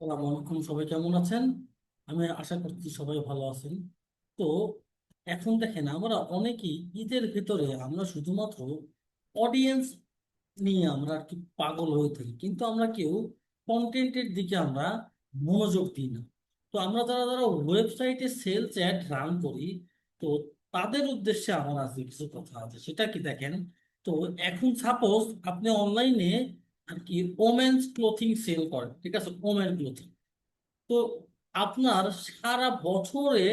আসসালামু আলাইকুম, সবাই কেমন আছেন? আমি আশা করছি সবাই ভালো আছেন। তো এখন দেখেন, আমরা অনেকেই ঈদের ভিতরে আমরা শুধুমাত্র অডিয়েন্স নিয়ে আমরা আর কি পাগল হয়ে থাকি, কিন্তু আমরা কেউ কন্টেন্টের দিকে আমরা মনোযোগ দিই না। তো আমরা যারা যারা ওয়েবসাইটে সেলস অ্যাড রান করি, তো তাদের উদ্দেশ্যে আমার আজকে কিছু কথা আছে। সেটা কি দেখেন? তো এখন সাপোজ আপনি অনলাইনে আর কি ওমেন্স ক্লোথিং সেল করেন ঠিক আছে? ওমেন ক্লোথিং তো আপনার সারা বছরে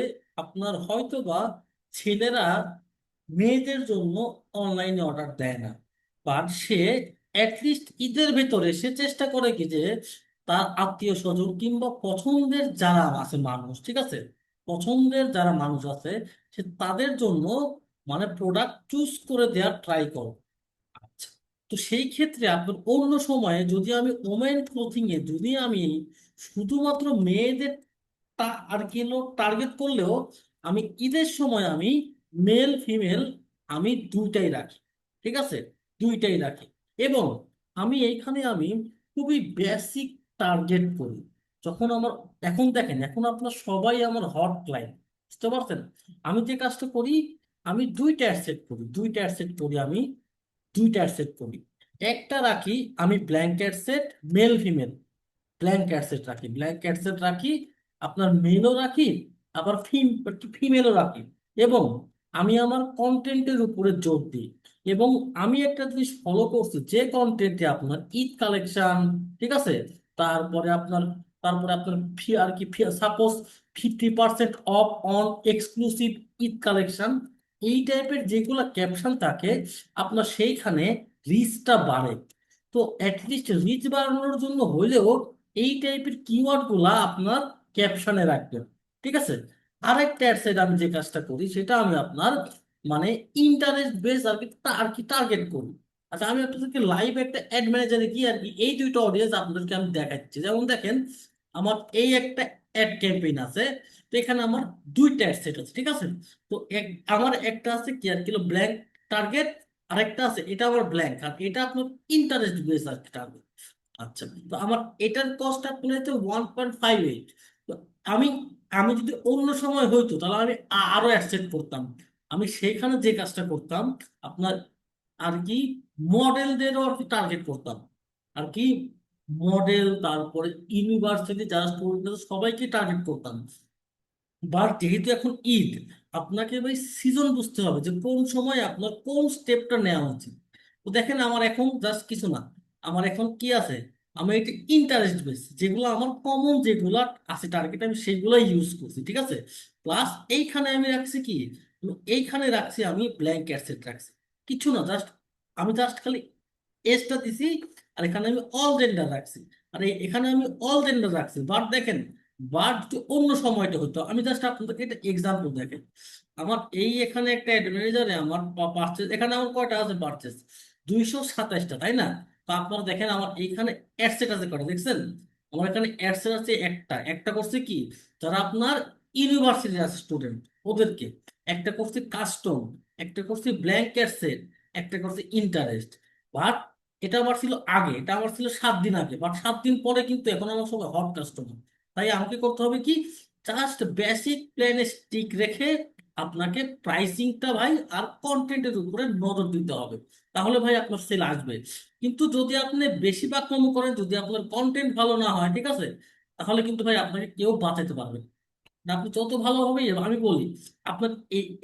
আপনার হয়তো বা ছেলেরা মেয়েদের জন্য অনলাইনে অর্ডার দেয় না। বাট সে অ্যাটলিস্ট ঈদের ভেতরে সে চেষ্টা করে কি যে তার আত্মীয় স্বজন কিংবা পছন্দের যারা আছে মানুষ, ঠিক আছে? পছন্দের যারা মানুষ আছে, সে তাদের জন্য মানে প্রোডাক্ট চুজ করে দেওয়ার ট্রাই করো তো সেই ক্ষেত্রে আপনার অন্য সময়ে যদি আমি ওমেন ক্লোথিং এ যদি আমি শুধুমাত্র মেয়েদের আর কি টার্গেট করলেও আমি ঈদের সময় আমি মেল ফিমেল আমি দুইটাই রাখি, ঠিক আছে? দুইটাই রাখি। এবং আমি এইখানে আমি খুবই বেসিক টার্গেট করি। যখন আমার, এখন দেখেন, এখন আপনার সবাই আমার হট ক্লায়েন্ট বুঝতে পারছেন? আমি যে কাজটা করি, আমি দুইটা অ্যাড করি, দুইটা অ্যাড করি আমি দুইটা সেট করি। একটা রাখি আমি blanket set male female blanket set রাখি ব্ল্যাঙ্কেট সেট রাখি, আপনার মেলও রাখি, আবার ফিম ফিমেলও রাখি। এবং আমি আমার কন্টেন্টের উপরে জোর দিই। এবং আমি একটা জিনিস ফলো করছি, যে কন্টেন্টে আপনার ঈদ কালেকশন ঠিক আছে? তারপরে আপনার তারপরে আপনার ফি আর কি suppose fifty percent off on exclusive Eid collection এই টাইপের যেগুলো ক্যাপশন থাকে, আপনার সেইখানে রিচটা বাড়ে। তো অ্যাটলিস্ট রিচ বাড়ানোর জন্য হলেও এই টাইপের কিওয়ার্ডগুলা আপনার ক্যাপশনে রাখবেন। ঠিক আছে? আরেকটা অ্যাডসেট আমি যে কাজটা করি, সেটা আমি আপনার মানে ইন্টারেস্ট বেস আর কি আর কি টার্গেট করি। আচ্ছা আমি আপনাদেরকে লাইভ একটা অ্যাড ম্যানেজারে গিয়ে আর কি এই দুইটা অডিয়েন্স আপনাদেরকে আমি দেখাচ্ছি। যেমন দেখেন আমার এই একটা অ্যাড ক্যাম্পেইন আছে, তো এখানে আমার দুইটা অ্যাড সেট আছে, ঠিক আছে? তো এক, আমার একটা আছে কি আর কিলো ব্ল্যাঙ্ক টার্গেট আরেকটা আছে, এটা আমার ব্ল্যাঙ্ক আর এটা আপনার ইন্টারেস্ট বেস আর কি টার্গেট আচ্ছা তো আমার এটার কস্ট আপনার হচ্ছে ওয়ান পয়েন্ট ফাইভ এইট তো আমি আমি যদি অন্য সময় হইতো, তাহলে আমি আরও অ্যাডসেট করতাম। আমি সেখানে যে কাজটা করতাম, আপনার আর কি মডেলদেরও আর কি টার্গেট করতাম। আর কি মডেল তারপরে ইউনিভার্সিটি যারা স্টুডেন্ট সবাইকে টার্গেট করতাম। বাট যেহেতু এখন ঈদ, আপনাকে ভাই সিজন বুঝতে হবে যে কোন সময় আপনার কোন স্টেপটা নেওয়া উচিত। তো দেখেন, আমার এখন জাস্ট কিছু না, আমার এখন কি আছে? আমি এটা ইন্টারেস্ট বেস যেগুলো আমার কমন যেগুলো আছে টার্গেট আমি সেগুলোই ইউজ করছি, ঠিক আছে? প্লাস এইখানে আমি রাখছি কি? এইখানে রাখছি আমি ব্ল্যাঙ্ক অ্যাসেট রাখছি। কিছু না জাস্ট আমি জাস্ট খালি এসটা দিছি আর এখানে আমি অল জেন্ডার রাখছি। আর এই- এখানে আমি অল জেন্ডার রাখছি। বাট দেখেন বাট যদি অন্য সময়টা হতো। আমি জাস্ট আপনাদেরকে একটা এক্সাম্পল দেখেন। আমার এই এখানে একটা অ্যাডভাইজারে আমার পারচেস এখানে আমার কয়টা আছে পারচেস দুইশো সাতাশটা তাই না? তো আপনারা দেখেন, আমার এইখানে অ্যাডসেট আছে কটা দেখছেন? আমার এখানে অ্যাডসেট আছে একটা। একটা করছে কি? যারা আপনার ইউনিভার্সিটির আছে স্টুডেন্ট ওদেরকে। একটা করছে কাস্টম একটা করছে ব্ল্যাঙ্ক অ্যাডসেট একটা করছে ইন্টারেস্ট বাট এটা আমার ছিল আগে, এটা আমার ছিল সাত দিন আগে বাট সাত দিন পরে কিন্তু এখন আমার সবাই হট কাস্টমার তাই আমাকে করতে হবে কি? জাস্ট বেসিক প্ল্যানে স্টিক রেখে আপনাকে প্রাইসিংটা ভাই আর কন্টেন্টের উপরে নজর দিতে হবে। তাহলে ভাই আপনার সেল আসবে। কিন্তু যদি আপনি বেশি বাক্যম করেন, যদি আপনার কন্টেন্ট ভালো না হয়, ঠিক আছে? তাহলে কিন্তু ভাই আপনাকে কেউ বাঁচাতে পারবে আপনি যত ভালো হবে আমি বলি, আপনার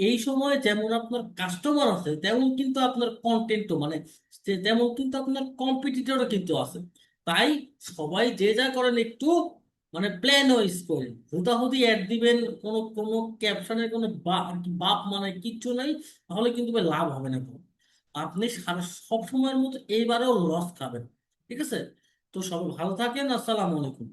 এই সময় যেমন আপনার কাস্টমার আছে, তেমন কিন্তু আপনার কন্টেন্টও মানে তেমন কিন্তু আপনার কম্পিটিটরও কিন্তু আছে। তাই সবাই যে যা করেন একটু মানে প্ল্যান ওয়াইজ করেন। হুদাহুদি অ্যাড দিবেন, কোনো কোনো ক্যাপশনের কোনো বাপ মানে কিচ্ছু নাই, তাহলে কিন্তু লাভ হবে না। আপনি সারা সব সময়ের মতো এইবারেও লস খাবেন। ঠিক আছে? তো সবাই ভালো থাকেন, আসসালামু আলাইকুম।